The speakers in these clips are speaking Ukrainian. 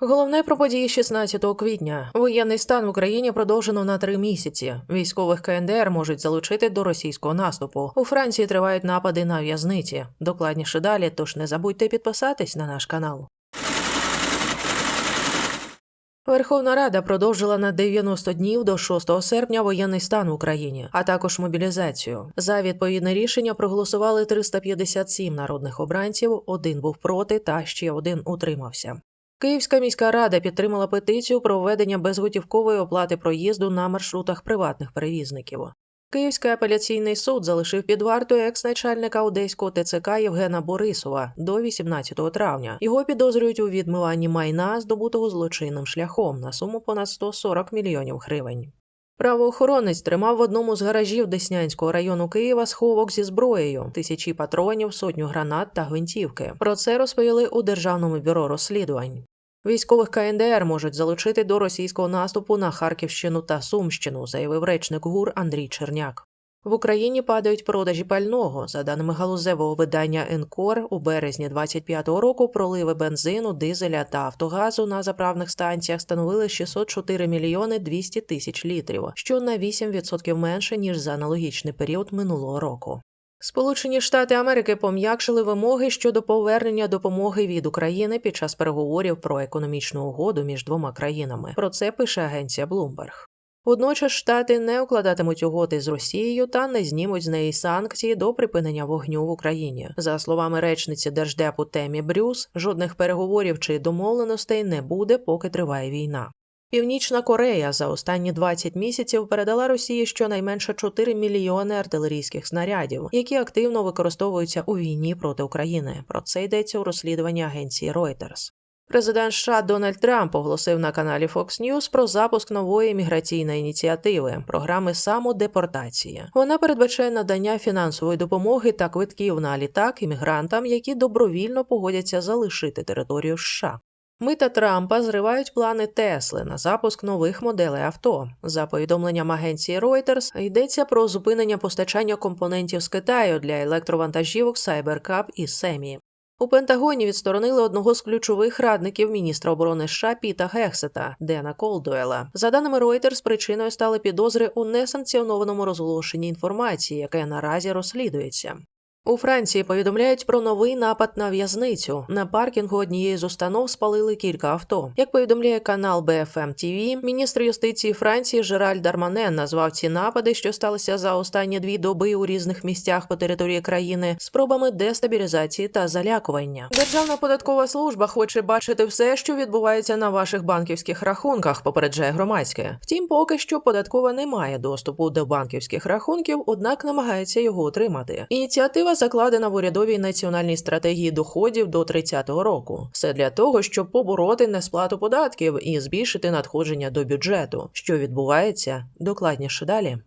Головне про події 16 квітня. Воєнний стан в Україні продовжено на три місяці. Військових КНДР можуть залучити до російського наступу. У Франції тривають напади на в'язниці. Докладніше далі, тож не забудьте підписатись на наш канал. Верховна Рада продовжила на 90 днів до 6 серпня воєнний стан в Україні, а також мобілізацію. За відповідне рішення проголосували 357 народних обранців, один був проти та ще один утримався. Київська міська рада підтримала петицію про введення безготівкової оплати проїзду на маршрутах приватних перевізників. Київський апеляційний суд залишив під вартою екс-начальника одеського ТЦК Євгена Борисова до 18 травня. Його підозрюють у відмиванні майна, здобутого злочинним шляхом на суму понад 140 мільйонів гривень. Правоохоронець тримав в одному з гаражів Деснянського району Києва сховок зі зброєю, тисячі патронів, сотню гранат та гвинтівки. Про це розповіли у Державному бюро розслідувань. Військових КНДР можуть залучити до російського наступу на Харківщину та Сумщину, заявив речник ГУР Андрій Черняк. В Україні падають продажі пального. За даними галузевого видання Енкор, у березні 25-го року проливи бензину, дизеля та автогазу на заправних станціях становили 604 мільйони 200 тисяч літрів, що на 8% менше ніж за аналогічний період минулого року. Сполучені Штати Америки пом'якшили вимоги щодо повернення допомоги від України під час переговорів про економічну угоду між двома країнами. Про це пише агенція Bloomberg. Водночас штати не укладатимуть угоди з Росією та не знімуть з неї санкції до припинення вогню в Україні. За словами речниці держдепу Темі Брюс, жодних переговорів чи домовленостей не буде, поки триває війна. Північна Корея за останні 20 місяців передала Росії щонайменше 4 мільйони артилерійських снарядів, які активно використовуються у війні проти України. Про це йдеться у розслідуванні агенції Reuters. Президент США Дональд Трамп оголосив на каналі Fox News про запуск нової міграційної ініціативи програми самодепортації. Вона передбачає надання фінансової допомоги та квитків на літак іммігрантам, які добровільно погодяться залишити територію США. Мита Трампа зривають плани Тесли на запуск нових моделей авто. За повідомленням агенції Reuters, йдеться про зупинення постачання компонентів з Китаю для електровантажівок Cybercab і Семі. У Пентагоні відсторонили одного з ключових радників міністра оборони США Піта Гексета Дена Колдуела. За даними Reuters, причиною стали підозри у несанкціонованому розголошенні інформації, яке наразі розслідується. У Франції повідомляють про новий напад на в'язницю. На паркінгу однієї з установ спалили кілька авто. Як повідомляє канал BFM TV, міністр юстиції Франції Жераль Дарманен назвав ці напади, що сталися за останні дві доби у різних місцях по території країни, спробами дестабілізації та залякування. Державна податкова служба хоче бачити все, що відбувається на ваших банківських рахунках. Попереджає громадське. Втім, поки що податкова не має доступу до банківських рахунків, однак намагається його отримати. Ініціатива закладена в урядовій національній стратегії доходів до 30-го року. Все для того, щоб побороти несплату податків і збільшити надходження до бюджету. Що відбувається докладніше далі.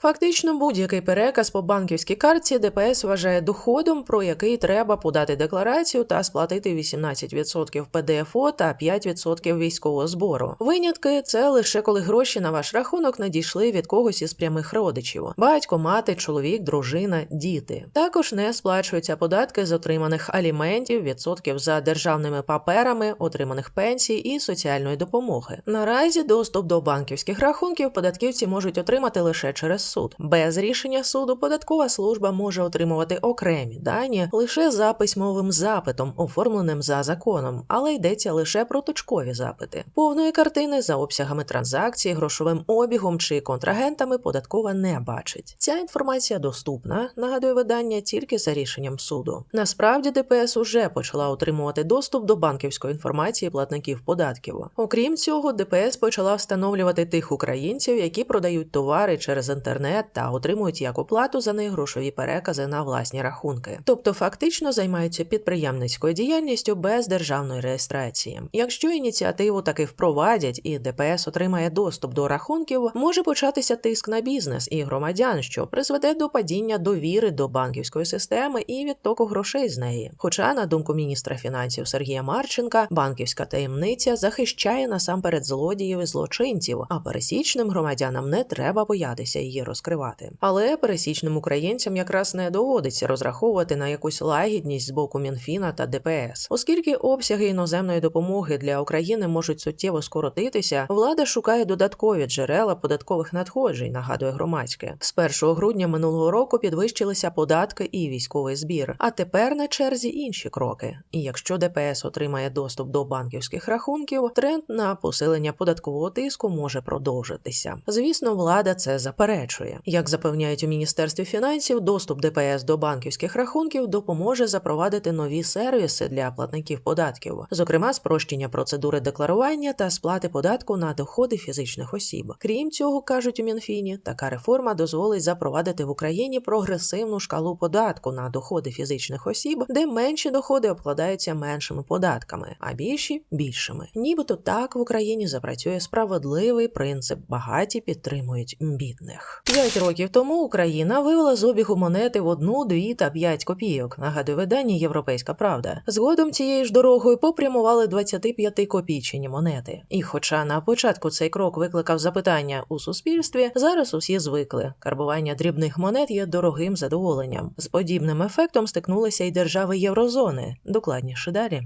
Фактично, будь-який переказ по банківській картці ДПС вважає доходом, про який треба подати декларацію та сплатити 18% ПДФО та 5% військового збору. Винятки це лише коли гроші на ваш рахунок надійшли від когось із прямих родичів: батько, мати, чоловік, дружина, діти. Також не сплачуються податки з отриманих аліментів, відсотків за державними паперами, отриманих пенсій і соціальної допомоги. Наразі доступ до банківських рахунків податківці можуть отримати лише через суд. Без рішення суду податкова служба може отримувати окремі дані лише за письмовим запитом, оформленим за законом, але йдеться лише про точкові запити. Повної картини за обсягами транзакцій, грошовим обігом чи контрагентами податкова не бачить. Ця інформація доступна, нагадує видання тільки за рішенням суду. Насправді ДПС уже почала отримувати доступ до банківської інформації платників податків. Окрім цього, ДПС почала встановлювати тих українців, які продають товари через інтернет інтернет та отримують як оплату за них грошові перекази на власні рахунки, тобто фактично займаються підприємницькою діяльністю без державної реєстрації. Якщо ініціативу таки впровадять і ДПС отримає доступ до рахунків, може початися тиск на бізнес і громадян, що призведе до падіння довіри до банківської системи і відтоку грошей з неї. Хоча, на думку міністра фінансів Сергія Марченка, банківська таємниця захищає насамперед злодіїв і злочинців, а пересічним громадянам не треба боятися її розкривати. Але пересічним українцям якраз не доводиться розраховувати на якусь лагідність з боку Мінфіна та ДПС, оскільки обсяги іноземної допомоги для України можуть суттєво скоротитися. Влада шукає додаткові джерела податкових надходжень. Нагадує громадське з 1 грудня минулого року підвищилися податки і військовий збір. А тепер на черзі інші кроки. І якщо ДПС отримає доступ до банківських рахунків, тренд на посилення податкового тиску може продовжитися. Звісно, влада це заперечує. Як запевняють у міністерстві фінансів, доступ ДПС до банківських рахунків допоможе запровадити нові сервіси для платників податків, зокрема спрощення процедури декларування та сплати податку на доходи фізичних осіб. Крім цього, кажуть у Мінфіні, така реформа дозволить запровадити в Україні прогресивну шкалу податку на доходи фізичних осіб, де менші доходи обкладаються меншими податками, а більші більшими. Нібито так в Україні запрацює справедливий принцип багаті підтримують бідних. П'ять років тому Україна вивела з обігу монети в одну, дві та п'ять копійок. Нагадує видання Європейська Правда. Згодом цією ж дорогою попрямували 25 копійчині монети. І, хоча на початку цей крок викликав запитання у суспільстві, зараз усі звикли. Карбування дрібних монет є дорогим задоволенням. З подібним ефектом стикнулися й держави Єврозони. Докладніше далі.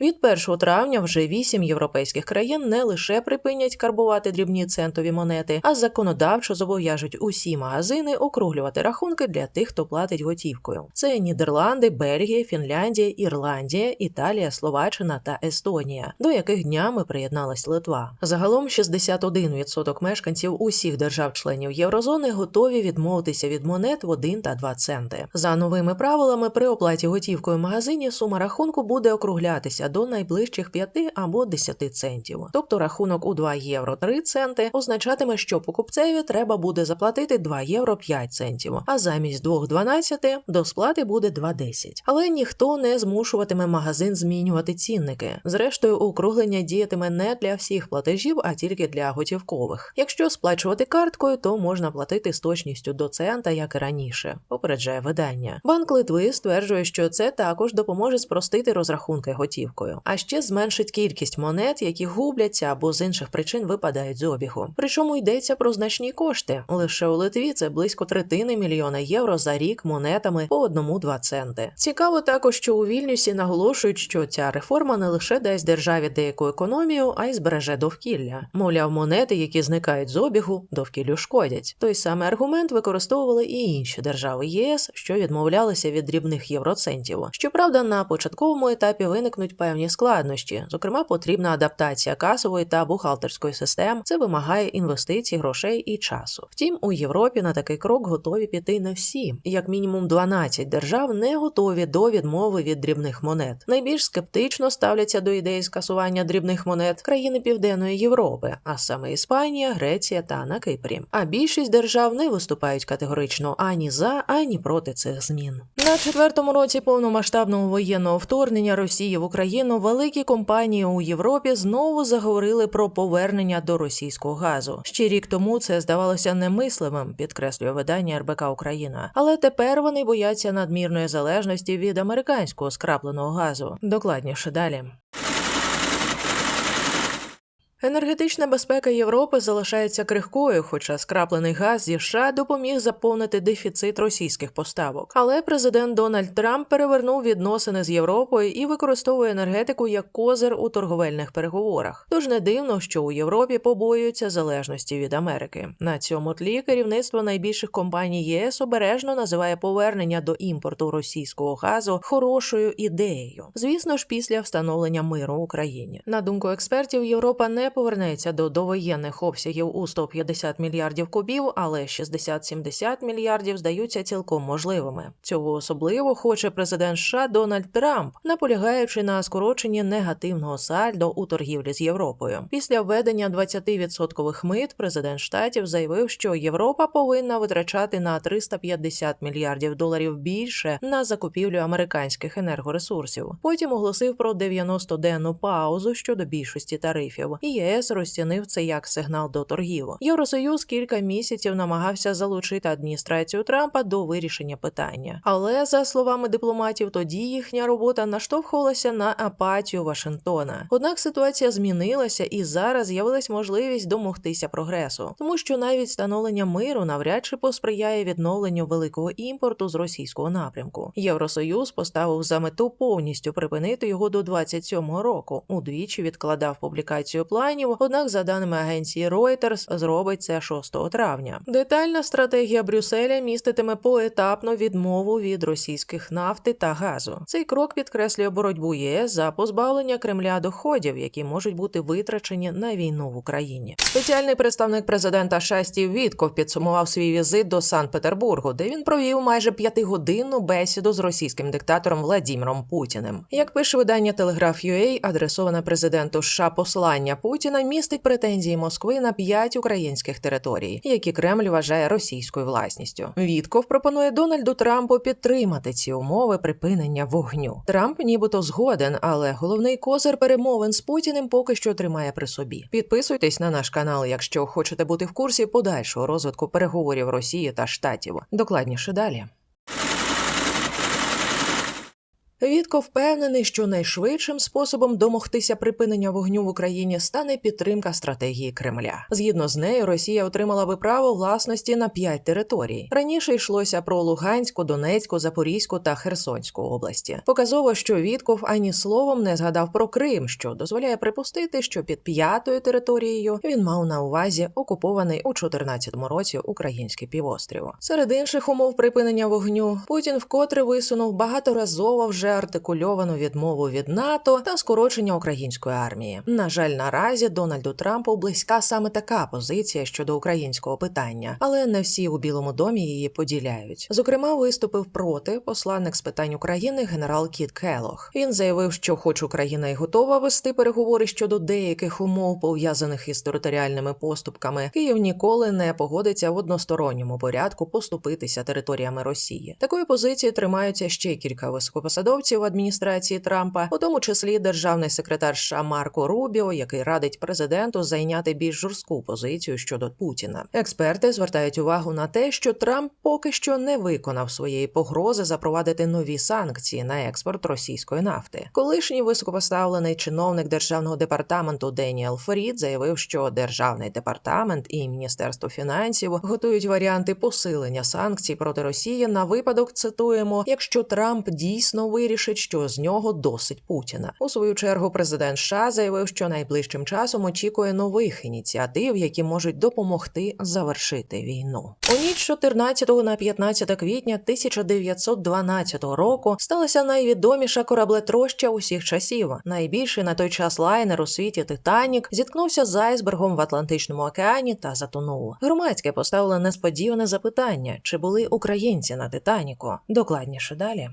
Від 1 травня вже вісім європейських країн не лише припинять карбувати дрібні центові монети, а законодавчо зобов'яжуть усі магазини округлювати рахунки для тих, хто платить готівкою. Це Нідерланди, Бельгія, Фінляндія, Ірландія, Італія, Словаччина та Естонія, до яких днями приєдналась Литва. Загалом 61% мешканців усіх держав-членів Єврозони готові відмовитися від монет в 1 та 2 центи. За новими правилами, при оплаті готівкою в магазині сума рахунку буде округлятися до найближчих 5 або 10 центів. Тобто рахунок у 2 євро 3 центи означатиме, що покупцеві треба буде заплатити 2 євро 5 центів, а замість 2,12 до сплати буде 2,10. Але ніхто не змушуватиме магазин змінювати цінники. Зрештою, округлення діятиме не для всіх платежів, а тільки для готівкових. Якщо сплачувати карткою, то можна платити з точністю до цента, як і раніше. Попереджає видання. Банк Литви стверджує, що це також допоможе спростити розрахунки готівкою а ще зменшить кількість монет, які губляться або з інших причин випадають з обігу. Причому йдеться про значні кошти. Лише у Литві це близько третини мільйона євро за рік монетами по одному-два центи. Цікаво також, що у Вільнюсі наголошують, що ця реформа не лише дасть державі деяку економію, а й збереже довкілля. Мовляв, монети, які зникають з обігу, довкіллю шкодять. Той самий аргумент використовували і інші держави ЄС, що відмовлялися від дрібних євроцентів. Щоправда, на початковому етапі виникнуть певні складнощі. Зокрема, потрібна адаптація касової та бухгалтерської систем. Це вимагає інвестицій, грошей і часу. Втім, у Європі на такий крок готові піти не всі. Як мінімум 12 держав не готові до відмови від дрібних монет. Найбільш скептично ставляться до ідеї скасування дрібних монет країни Південної Європи, а саме Іспанія, Греція та на Кипрі. А більшість держав не виступають категорично ані за, ані проти цих змін. На четвертому році повномасштабного воєнного вторгнення Росії в Україну великі компанії у Європі знову заговорили про повернення до російського газу. Ще рік тому це здавалося немисливим, підкреслює видання РБК Україна. Але тепер вони бояться надмірної залежності від американського скрапленого газу. Докладніше далі. Енергетична безпека Європи залишається крихкою, хоча скраплений газ зі США допоміг заповнити дефіцит російських поставок. Але президент Дональд Трамп перевернув відносини з Європою і використовує енергетику як козир у торговельних переговорах. Тож не дивно, що у Європі побоюються залежності від Америки. На цьому тлі керівництво найбільших компаній ЄС обережно називає повернення до імпорту російського газу хорошою ідеєю. Звісно ж, після встановлення миру в Україні. На думку експертів, Європа не повернеться до довоєнних обсягів у 150 мільярдів кубів, але 60-70 мільярдів здаються цілком можливими. Цього особливо хоче президент США Дональд Трамп, наполягаючи на скороченні негативного сальдо у торгівлі з Європою. Після введення 20% мит президент штатів заявив, що Європа повинна витрачати на 350 мільярдів доларів більше на закупівлю американських енергоресурсів. Потім оголосив про 90-денну паузу щодо більшості тарифів. І ЄС розцінив це як сигнал до торгів. Євросоюз кілька місяців намагався залучити адміністрацію Трампа до вирішення питання. Але за словами дипломатів, тоді їхня робота наштовхувалася на апатію Вашингтона. Однак ситуація змінилася, і зараз з'явилась можливість домогтися прогресу, тому що навіть становлення миру навряд чи посприяє відновленню великого імпорту з російського напрямку. Євросоюз поставив за мету повністю припинити його до 27-го року. Удвічі відкладав публікацію планів. Однак, за даними агенції Reuters, зробить це 6 травня. Детальна стратегія Брюсселя міститиме поетапну відмову від російських нафти та газу. Цей крок підкреслює боротьбу єС за позбавлення Кремля доходів, які можуть бути витрачені на війну в Україні. Спеціальний представник президента США Стів Вітков підсумував свій візит до Санкт-Петербургу, де він провів майже п'ятигодинну бесіду з російським диктатором Владіміром Путіним. Як пише видання Telegraph.ua, адресоване президенту США послання Путіна містить претензії Москви на п'ять українських територій, які Кремль вважає російською власністю. Вітков пропонує Дональду Трампу підтримати ці умови припинення вогню. Трамп нібито згоден, але головний козир перемовин з Путіним поки що тримає при собі. Підписуйтесь на наш канал, якщо хочете бути в курсі подальшого розвитку переговорів Росії та Штатів. Докладніше далі. Вітко впевнений, що найшвидшим способом домогтися припинення вогню в Україні стане підтримка стратегії Кремля. Згідно з нею, Росія отримала би право власності на п'ять територій. Раніше йшлося про Луганську, Донецьку, Запорізьку та Херсонську області. Показово, що Вітков ані словом не згадав про Крим, що дозволяє припустити, що під п'ятою територією він мав на увазі окупований у 2014 році український півострів. Серед інших умов припинення вогню Путін вкотре висунув багаторазово вже артикульовану відмову від НАТО та скорочення української армії. На жаль, наразі Дональду Трампу близька саме така позиція щодо українського питання, але не всі у Білому домі її поділяють. Зокрема, виступив проти посланник з питань України генерал Кіт Келох. Він заявив, що, хоч Україна й готова вести переговори щодо деяких умов, пов'язаних із територіальними поступками, Київ ніколи не погодиться в односторонньому порядку поступитися територіями Росії. Такої позиції тримаються ще кілька високопосадовців в адміністрації Трампа, у тому числі державний секретар США Марко Рубіо, який радить президенту зайняти більш жорстку позицію щодо Путіна. Експерти звертають увагу на те, що Трамп поки що не виконав своєї погрози запровадити нові санкції на експорт російської нафти. Колишній високопоставлений чиновник державного департаменту Деніел Фрід заявив, що державний департамент і міністерство фінансів готують варіанти посилення санкцій проти Росії на випадок. Цитуємо, якщо Трамп дійсно вирішить, що з нього досить Путіна. У свою чергу президент США заявив, що найближчим часом очікує нових ініціатив, які можуть допомогти завершити війну. У ніч 14 на 15 квітня 1912 року сталася найвідоміша кораблетроща усіх часів. Найбільший на той час лайнер у світі Титанік зіткнувся з айсбергом в Атлантичному океані та затонув. Громадське поставило несподіване запитання: чи були українці на Титаніку? Докладніше далі.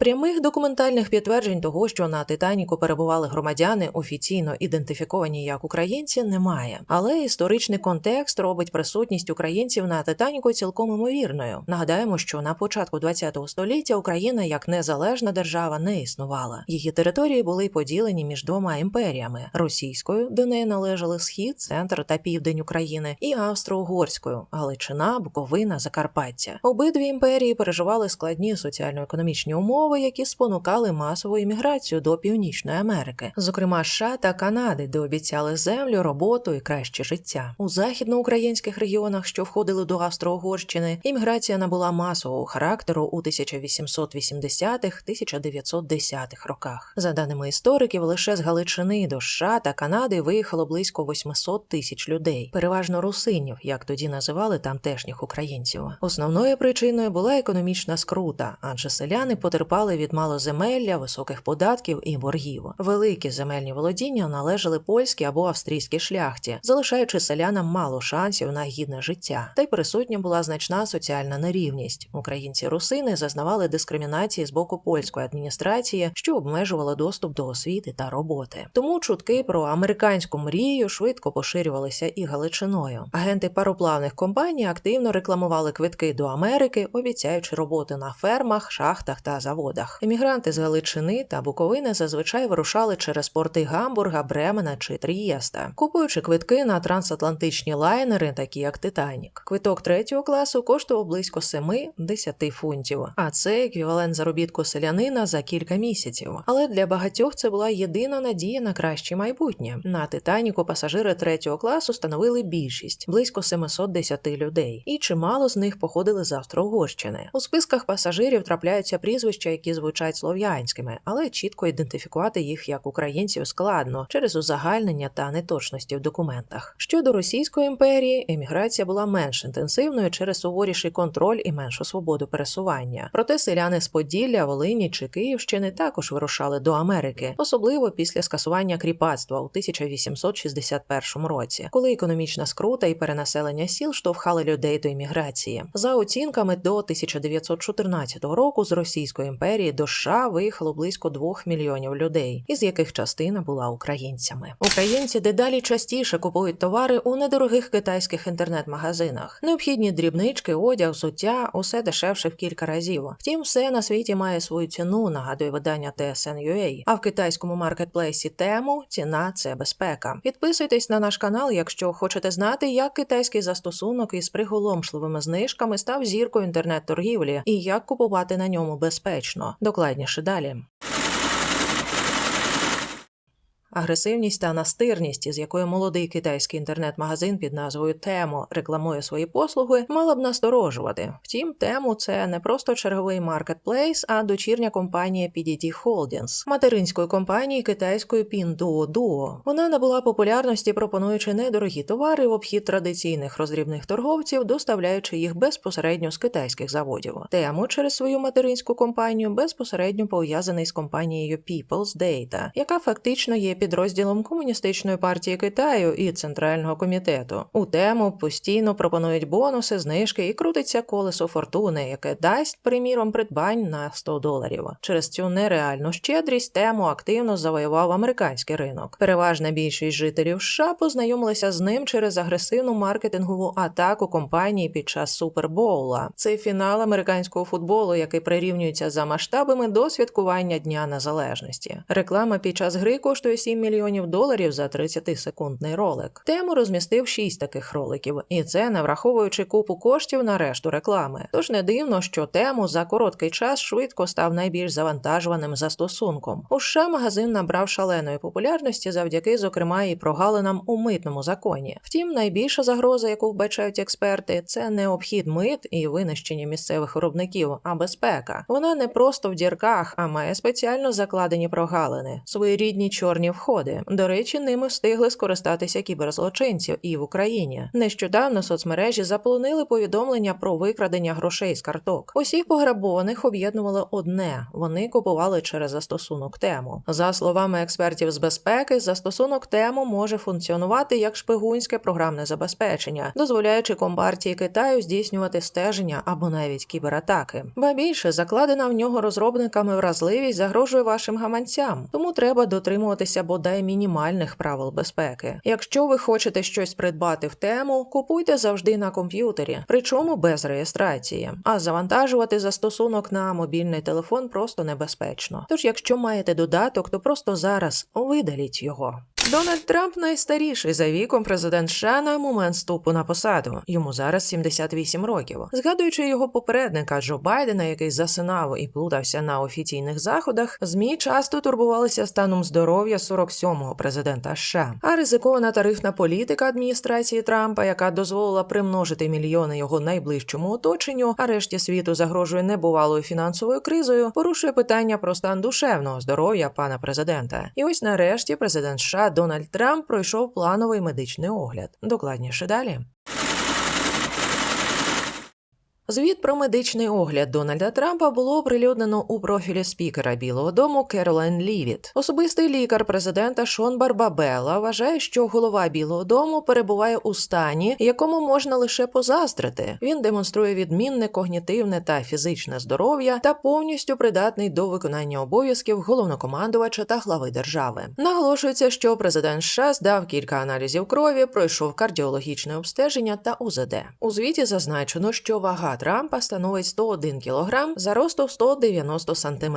Прямих документальних підтверджень того, що на Титаніку перебували громадяни, офіційно ідентифіковані як українці, немає. Але історичний контекст робить присутність українців на Титаніку цілком імовірною. Нагадаємо, що на початку ХХ століття Україна як незалежна держава не існувала. Її території були поділені між двома імперіями: російською, до неї належали схід, центр та південь України, і австро-угорською Галичина, Буковина, Закарпаття. Обидві імперії переживали складні соціально-економічні умови які спонукали масову імміграцію до Північної Америки, зокрема США та Канади, де обіцяли землю, роботу і краще життя. У західноукраїнських регіонах, що входили до Австро-Угорщини, імміграція набула масового характеру у 1880-1910-х роках. За даними істориків, лише з Галичини до США та Канади виїхало близько 800 тисяч людей, переважно русинів, як тоді називали тамтешніх українців. Основною причиною була економічна скрута, адже селяни потерпали потерпали від малоземелля, високих податків і боргів. Великі земельні володіння належали польській або австрійській шляхті, залишаючи селянам мало шансів на гідне життя. Та й присутня була значна соціальна нерівність. Українці русини зазнавали дискримінації з боку польської адміністрації, що обмежувала доступ до освіти та роботи. Тому чутки про американську мрію швидко поширювалися і Галичиною. Агенти пароплавних компаній активно рекламували квитки до Америки, обіцяючи роботи на фермах, шахтах та заводах заводах. Емігранти з Галичини та Буковини зазвичай вирушали через порти Гамбурга, Бремена чи Трієста, купуючи квитки на трансатлантичні лайнери, такі як Титанік. Квиток третього класу коштував близько 7-10 фунтів, а це еквівалент заробітку селянина за кілька місяців. Але для багатьох це була єдина надія на краще майбутнє. На Титаніку пасажири третього класу становили більшість близько 710 людей, і чимало з них походили з Австро-Угорщини. У списках пасажирів трапляються прізвища, які звучать слов'янськими, але чітко ідентифікувати їх як українців складно через узагальнення та неточності в документах. Щодо Російської імперії, еміграція була менш інтенсивною через суворіший контроль і меншу свободу пересування. Проте селяни з Поділля, Волині чи Київщини також вирушали до Америки, особливо після скасування кріпацтва у 1861 році, коли економічна скрута і перенаселення сіл штовхали людей до імміграції. За оцінками до 1914 року з Російської імперії до США виїхало близько 2 мільйонів людей, із яких частина була українцями. Українці дедалі частіше купують товари у недорогих китайських інтернет-магазинах. Необхідні дрібнички, одяг, взуття – усе дешевше в кілька разів. Втім, все на світі має свою ціну, нагадує видання TSN.ua. А в китайському маркетплейсі тему ціна це безпека. Підписуйтесь на наш канал, якщо хочете знати, як китайський застосунок із приголомшливими знижками став зіркою інтернет-торгівлі і як купувати на ньому безпечно. Докладніше далі. Агресивність та настирність, із якою молодий китайський інтернет-магазин під назвою Темо рекламує свої послуги, мала б насторожувати. Втім, Тему це не просто черговий маркетплейс, а дочірня компанія PDT Holdings, материнської компанії китайської Pinduoduo. Вона набула популярності, пропонуючи недорогі товари в обхід традиційних роздрібних торговців, доставляючи їх безпосередньо з китайських заводів. Тему через свою материнську компанію безпосередньо пов'язаний з компанією People's Data, яка фактично є підрозділом комуністичної партії Китаю і центрального комітету. У тему постійно пропонують бонуси, знижки і крутиться колесо фортуни, яке дасть, приміром, придбань на 100 доларів. Через цю нереальну щедрість тему активно завоював американський ринок. Переважна більшість жителів США познайомилися з ним через агресивну маркетингову атаку компанії під час Супербоула. Це фінал американського футболу, який прирівнюється за масштабами до святкування Дня Незалежності. Реклама під час гри коштує 7 мільйонів доларів за 30-секундний ролик. Тему розмістив 6 таких роликів, і це не враховуючи купу коштів на решту реклами. Тож не дивно, що тему за короткий час швидко став найбільш завантажуваним застосунком. У США магазин набрав шаленої популярності завдяки, зокрема, і прогалинам у митному законі. Втім, найбільша загроза, яку вбачають експерти, це не обхід мит і винищення місцевих виробників, а безпека. Вона не просто в дірках, а має спеціально закладені прогалини, своєрідні чорні входи. До речі, ними встигли скористатися кіберзлочинців і в Україні. Нещодавно соцмережі заполонили повідомлення про викрадення грошей з карток. Усіх пограбованих об'єднувало одне: вони купували через застосунок тему. За словами експертів з безпеки, застосунок тему може функціонувати як шпигунське програмне забезпечення, дозволяючи компартії Китаю здійснювати стеження або навіть кібератаки. Ба більше закладена в нього розробниками вразливість загрожує вашим гаманцям, тому треба дотримуватися бодай мінімальних правил безпеки. Якщо ви хочете щось придбати в тему, купуйте завжди на комп'ютері, причому без реєстрації. А завантажувати застосунок на мобільний телефон просто небезпечно. Тож, якщо маєте додаток, то просто зараз видаліть його. Дональд Трамп найстаріший за віком президент США на момент вступу на посаду. Йому зараз 78 років. Згадуючи його попередника Джо Байдена, який засинав і плутався на офіційних заходах, змі часто турбувалися станом здоров'я 47-го президента США. А ризикована тарифна політика адміністрації Трампа, яка дозволила примножити мільйони його найближчому оточенню, а решті світу загрожує небувалою фінансовою кризою, порушує питання про стан душевного здоров'я пана президента. І ось нарешті президент США Дональд Трамп пройшов плановий медичний огляд. Докладніше далі. Звіт про медичний огляд Дональда Трампа було оприлюднено у профілі спікера Білого Дому Керолайн Лівіт. Особистий лікар президента Шон Барбабела вважає, що голова Білого Дому перебуває у стані, якому можна лише позаздрити. Він демонструє відмінне когнітивне та фізичне здоров'я та повністю придатний до виконання обов'язків головнокомандувача та глави держави. Наголошується, що президент США здав кілька аналізів крові, пройшов кардіологічне обстеження та УЗД. У звіті зазначено, що вага Трампа становить 101 кг за росту 190 см.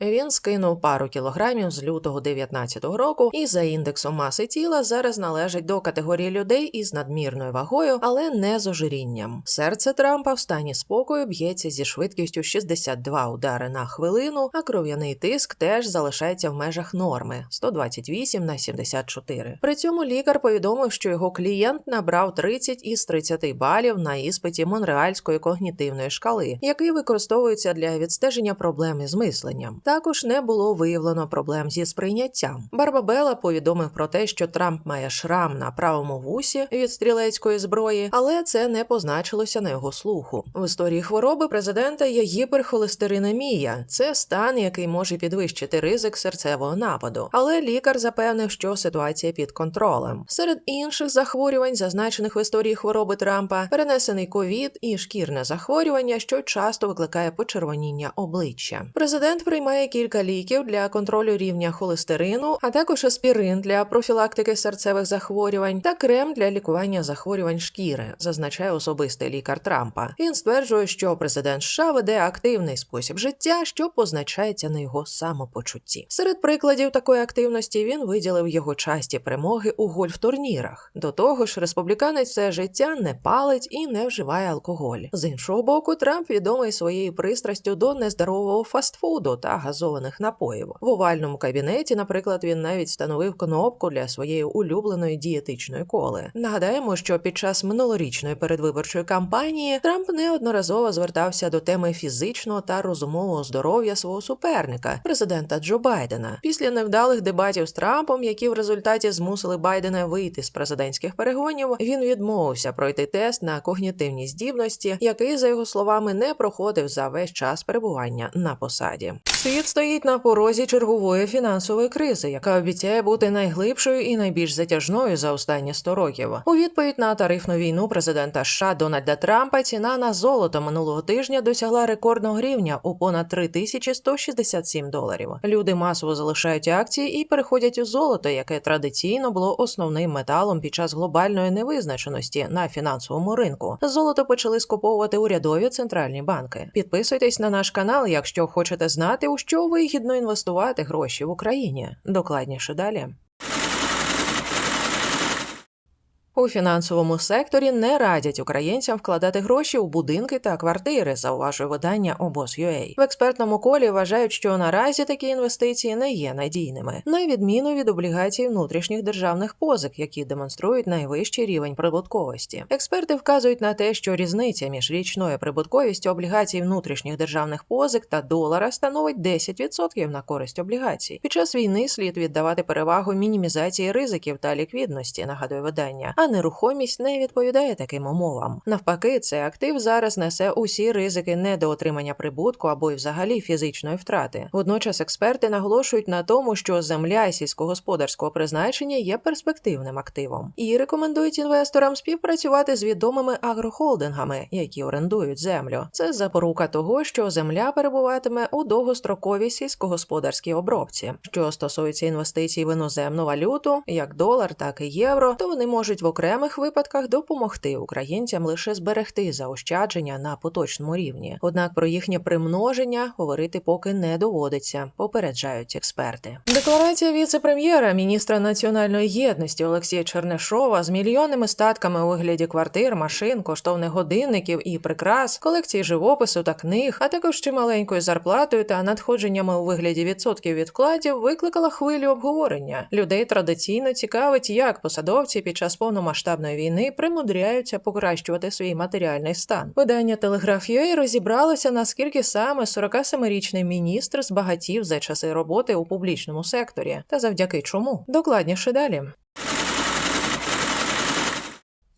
Він скинув пару кілограмів з лютого 2019 року і за індексом маси тіла зараз належить до категорії людей із надмірною вагою, але не з ожирінням. Серце Трампа в стані спокою б'ється зі швидкістю 62 удари на хвилину, а кров'яний тиск теж залишається в межах норми 128 на 74. При цьому лікар повідомив, що його клієнт набрав 30 із 30 балів на іспиті Монреальської когнітивної шкали, який використовується для відстеження проблем із мисленням. Також не було виявлено проблем зі сприйняттям. Барбабела повідомив про те, що Трамп має шрам на правому вусі від стрілецької зброї, але це не позначилося на його слуху. В історії хвороби президента є гіперхолестеринемія. Це стан, який може підвищити ризик серцевого нападу. Але лікар запевнив, що ситуація під контролем. Серед інших захворювань, зазначених в історії хвороби Трампа, перенесений ковід і шкірне захворювання, що часто викликає почервоніння обличчя. Президент приймає кілька ліків для контролю рівня холестерину, а також аспірин для профілактики серцевих захворювань та крем для лікування захворювань шкіри, зазначає особистий лікар Трампа. Він стверджує, що президент США веде активний спосіб життя, що позначається на його самопочутті. Серед прикладів такої активності він виділив його часті перемоги у гольф-турнірах. До того ж, республіканець все життя не палить і не вживає алкоголь. З іншого боку, Трамп відомий своєю пристрастю до нездорового фастфуду та газованих напоїв. В овальному кабінеті, наприклад, він навіть встановив кнопку для своєї улюбленої дієтичної коли. Нагадаємо, що під час минулорічної передвиборчої кампанії Трамп неодноразово звертався до теми фізичного та розумового здоров'я свого суперника, президента Джо Байдена. Після невдалих дебатів з Трампом, які в результаті змусили Байдена вийти з президентських перегонів, він відмовився пройти тест на когнітивні здібності, який, за його словами, не проходив за весь час перебування на посаді. Світ стоїть на порозі чергової фінансової кризи, яка обіцяє бути найглибшою і найбільш затяжною за останні 100 років. У відповідь на тарифну війну президента США Дональда Трампа ціна на золото минулого тижня досягла рекордного рівня у понад 3167 доларів. Люди масово залишають акції і переходять у золото, яке традиційно було основним металом під час глобальної невизначеності на фінансовому ринку. Золото почали скуповувати урядові центральні банки. Підписуйтесь на наш канал, якщо хочете знати, у що вигідно інвестувати гроші в Україні. Докладніше далі. У фінансовому секторі не радять українцям вкладати гроші у будинки та квартири, зауважує видання обоз.ua. В експертному колі вважають, що наразі такі інвестиції не є надійними, на відміну від облігацій внутрішніх державних позик, які демонструють найвищий рівень прибутковості. Експерти вказують на те, що різниця між річною прибутковістю облігацій внутрішніх державних позик та долара становить 10% на користь облігацій. Під час війни слід віддавати перевагу мінімізації ризиків та ліквідності, нагадує видання а нерухомість не відповідає таким умовам. Навпаки, цей актив зараз несе усі ризики недоотримання прибутку або й взагалі фізичної втрати. Водночас експерти наголошують на тому, що земля сільськогосподарського призначення є перспективним активом, і рекомендують інвесторам співпрацювати з відомими агрохолдингами, які орендують землю. Це запорука того, що земля перебуватиме у довгостроковій сільськогосподарській обробці. Що стосується інвестицій в іноземну валюту, як долар, так і євро, то вони можуть в окремих випадках допомогти українцям лише зберегти заощадження на поточному рівні. Однак про їхнє примноження говорити поки не доводиться, попереджають експерти. Декларація віце-прем'єра, міністра національної єдності Олексія Чернешова з мільйонними статками у вигляді квартир, машин, коштовних годинників і прикрас, колекції живопису та книг, а також чималенькою зарплатою та надходженнями у вигляді відсотків відкладів, викликала хвилю обговорення. Людей традиційно цікавить, як посадовці під час повномасштабної війни примудряються покращувати свій матеріальний стан. Видання Телеграф.ua розібралося, наскільки саме 47-річний міністр збагатів за часи роботи у публічному секторі, та завдяки чому докладніше далі.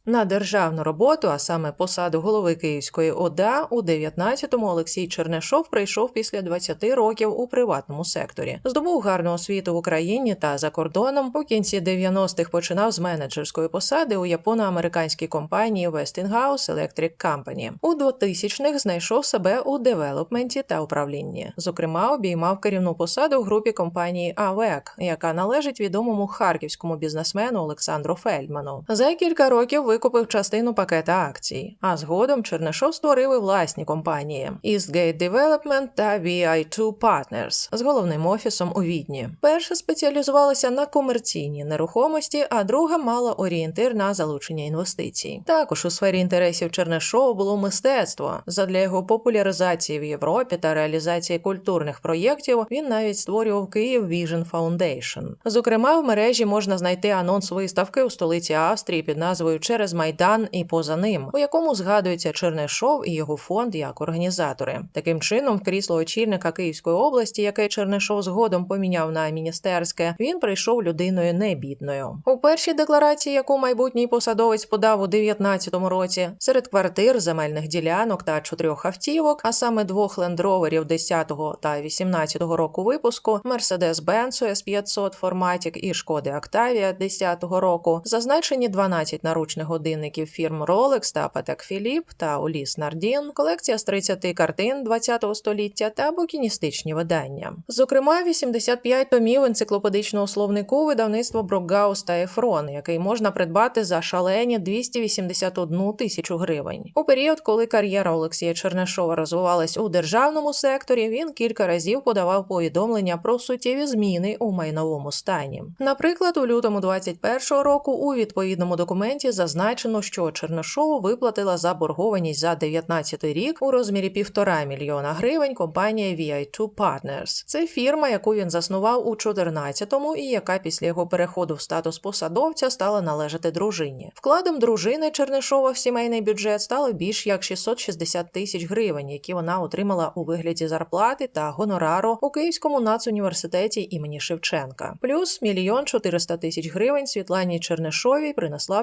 На державну роботу, а саме посаду голови Київської ОДА, у 19-му Олексій Чернешов прийшов після 20 років у приватному секторі. Здобув гарну освіту в Україні та за кордоном. У кінці 90-х починав з менеджерської посади у японо-американській компанії Westinghouse Electric Company. У 2000-х знайшов себе у девелопменті та управлінні. Зокрема, обіймав керівну посаду в групі компанії АВЕК, яка належить відомому харківському бізнесмену Олександру Фельдману. За кілька років викупив частину пакета акцій, а згодом Чернишов створив і власні компанії Eastgate Development та VI2 Partners з головним офісом у Відні. Перша спеціалізувалася на комерційній нерухомості, а друга мала орієнтир на залучення інвестицій. Також у сфері інтересів Чернишова було мистецтво. Задля його популяризації в Європі та реалізації культурних проєктів він навіть створював Київ Vision Foundation. Зокрема, в мережі можна знайти анонс виставки у столиці Австрії під назвою Через Майдан і поза ним, у якому згадується Чернишов і його фонд як організатори. Таким чином, крісло очільника Київської області, яке Чернишов згодом поміняв на міністерське, він прийшов людиною не бідною. У першій декларації, яку майбутній посадовець подав у 19-му році, серед квартир, земельних ділянок та чотирьох автівок, а саме двох лендроверів 10-го та 18-го року випуску, Mercedes-Benz S500 Formatic і Шкоди Octavia 10-го року, зазначені 12 наручних годинників фірм Rolex та Patek Philippe та Ulysse Nardin, колекція з 30 картин 20-го століття та букіністичні видання. Зокрема, 85 томів енциклопедичного словнику видавництва Брокгаус та Ефрон, який можна придбати за шалені 281 тисячу гривень. У період, коли кар'єра Олексія Чернишова розвивалась у державному секторі, він кілька разів подавав повідомлення про суттєві зміни у майновому стані. Наприклад, у лютому 21-го року у відповідному документі зазначено, що Чернишову виплатила заборгованість за 19 рік у розмірі півтора мільйона гривень компанія VI2 Partners. Це фірма, яку він заснував у 14-му і яка після його переходу в статус посадовця стала належати дружині. Вкладом дружини Чернишова в сімейний бюджет стало більш як 660 тисяч гривень, які вона отримала у вигляді зарплати та гонорару у Київському нацуніверситеті імені Шевченка. Плюс мільйон 400 тисяч гривень Світлані Чернишовій принесла